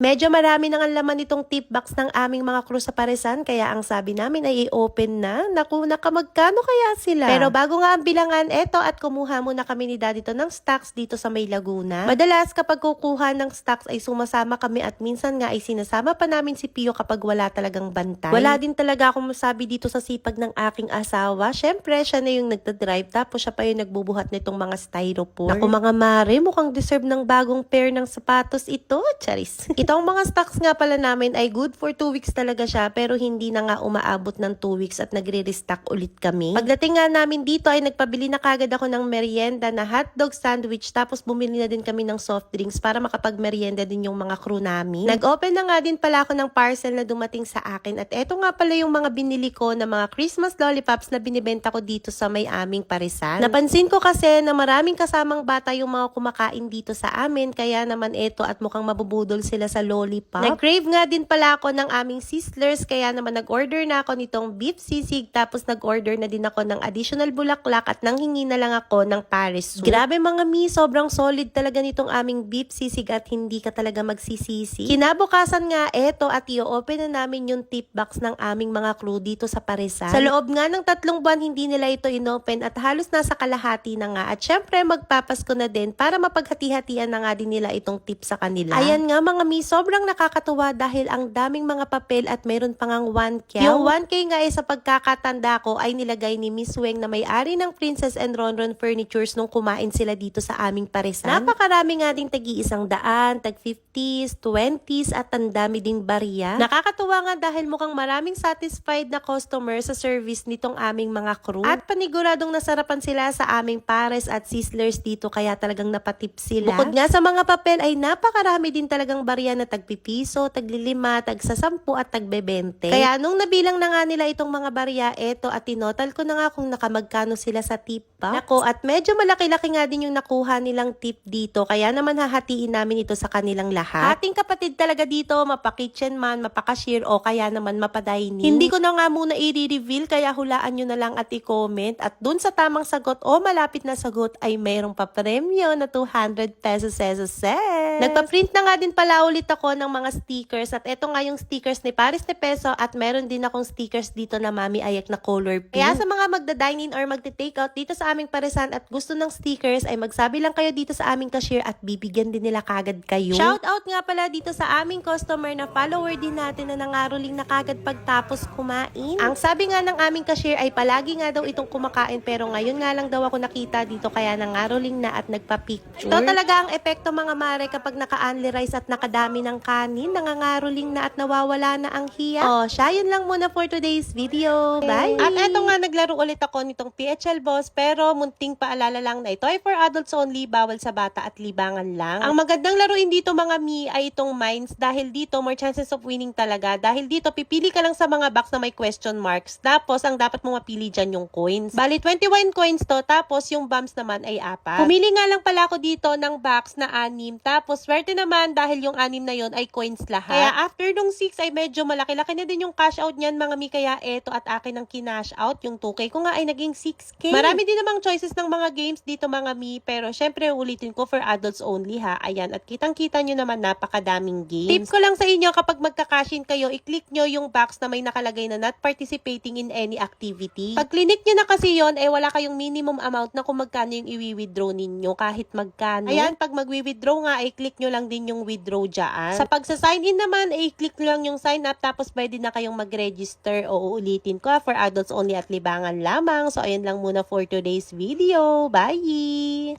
Medyo marami nang ang laman nitong tip box ng aming mga crew sa Paresan kaya ang sabi namin ay i-open na. Naku, nakamagkano kaya sila? Pero bago nga ang bilangan, eto at kumuha muna kami ni Daddy to ng stocks dito sa May Laguna. Madalas kapag kukuha ng stocks ay sumasama kami at minsan nga ay sinasama pa namin si Pio kapag wala talagang bantay. Wala din talaga akong masabi dito sa sipag ng aking asawa. Syempre, siya na yung nagda-drive tapos siya pa yung nagbubuhat nitong mga styrofoam. Naku mga mare, mukhang deserve ng bagong pair ng sapatos ito. Charis. Itong mga stocks nga pala namin ay good for 2 weeks talaga siya pero hindi na nga umaabot ng 2 weeks at nagre-restock ulit kami. Pagdating nga namin dito ay nagpabili na kagad ako ng merienda na hotdog sandwich tapos bumili na din kami ng soft drinks para makapag-merienda din yung mga crew namin. Nag-open na nga din pala ako ng parcel na dumating sa akin at eto nga pala yung mga binili ko na mga Christmas lollipops na binibenta ko dito sa may aming parisan. Napansin ko kasi na maraming kasamang bata yung mga kumakain dito sa amin kaya naman eto at mukhang mabubudol sila sa lollipop. Nag-crave nga din pala ako ng aming sizzlers kaya naman nag-order na ako nitong beef sisig tapos nag-order na din ako ng additional bulaklak at nanghingi na lang ako ng Paris soup. Grabe mga mi, sobrang solid talaga nitong aming beef sisig at hindi ka talaga magsisisi. Kinabukasan nga eto at i-open na namin yung tip box ng aming mga crew dito sa Parisan. Sa loob nga ng tatlong buwan hindi nila ito inopen at halos nasa kalahati na nga at syempre magpapasko na din para mapaghati-hatian na nga din nila itong tip sa kanila. Ayan nga mga mi, sobrang nakakatuwa dahil ang daming mga papel at mayroon pang ang 1K. Yung 1K nga ay sa pagkakatanda ko ay nilagay ni Miss Weng na may-ari ng Princess and Ronron Furnitures nung kumain sila dito sa aming Parisan. Napakarami nga ding tagi-isang daan, tag 50s, 20s at ang dami ding barya. Nakakatuwa nga dahil mukhang maraming satisfied na customer sa service nitong aming mga crew. At paniguradong nasarapan sila sa aming pares at sizzlers dito kaya talagang napatip sila. Bukod nga sa mga papel ay napakarami din talagang barya na tagpipiso, taglilima, tagsasampu at tagbebente. Kaya nung nabilang na nga nila itong mga barya, eto at tinotal ko na nga kung nakamagkano sila sa tip box. Nako, at medyo malaki-laki nga din yung nakuha nilang tip dito. Kaya naman hahatiin namin ito sa kanilang lahat. Ating kapatid talaga dito, mapa-kitchen man, mapa-cashier o kaya naman mapa-dining. Hindi ko na nga muna i-reveal kaya hulaan nyo na lang at i-comment. At dun sa tamang sagot o malapit na sagot ay mayroong pa-premyo na 200 pesos pesos set. Nagpa-print na nga din pala ulit ako ng mga stickers at eto nga yung stickers ni Paris de Peso at meron din akong stickers dito na Mami Ayak na color pink. Kaya sa mga magda-dine-in or magte-take out dito sa aming paresan at gusto ng stickers ay magsabi lang kayo dito sa aming cashier at bibigyan din nila kagad kayo. Shout out nga pala dito sa aming customer na follower din natin na nangaroling na kagad pagtapos kumain. Ang sabi nga ng aming cashier ay palagi nga daw itong kumakain pero ngayon nga lang daw ako nakita dito kaya nangaroling na at nagpa-picture. Ito talaga ang epekto mga mare kapag naka-only rice at nakadami ng kanin, nangangaroling na at nawawala na ang hiya. Oh, siya yun lang muna for today's video. Bye! At eto nga, naglaro ulit ako nitong PHL Boss pero munting paalala lang na ito ay for adults only, bawal sa bata at libangan lang. Ang magandang laruin dito mga mi ay itong mines dahil dito more chances of winning talaga. Dahil dito pipili ka lang sa mga box na may question marks. Tapos ang dapat mo mapili dyan yung coins. Bali 21 coins to tapos yung bombs naman ay apat. Pumili nga lang pala ako dito ng box na anim. Tapos swerte naman dahil yung anim na yon ay coins lahat. Kaya after nung 6 ay medyo malaki-laki na din yung cash out niyan mga mi. Kaya eto at akin ang kinash out. Yung 2K ko nga ay naging 6K. Marami din namang choices ng mga games dito mga mi. Pero syempre ulitin ko for adults only ha. Ayan at kitang-kita nyo naman napakadaming games. Tip ko lang sa inyo kapag magka-cashin kayo, i-click nyo yung box na may nakalagay na not participating in any activity. Pag clinic nyo na kasi yon eh wala kayong minimum amount na kung magkano yung i-withdraw ninyo kahit magkano. Ayan, pag mag-withdraw nga, i-click nyo lang din yung withdraw dyan. Sa pagsa-sign in naman, i-click nyo lang yung sign up tapos pwede na kayong mag-register o uulitin ko for adults only at libangan lamang. So, ayan lang muna for today's video. Bye!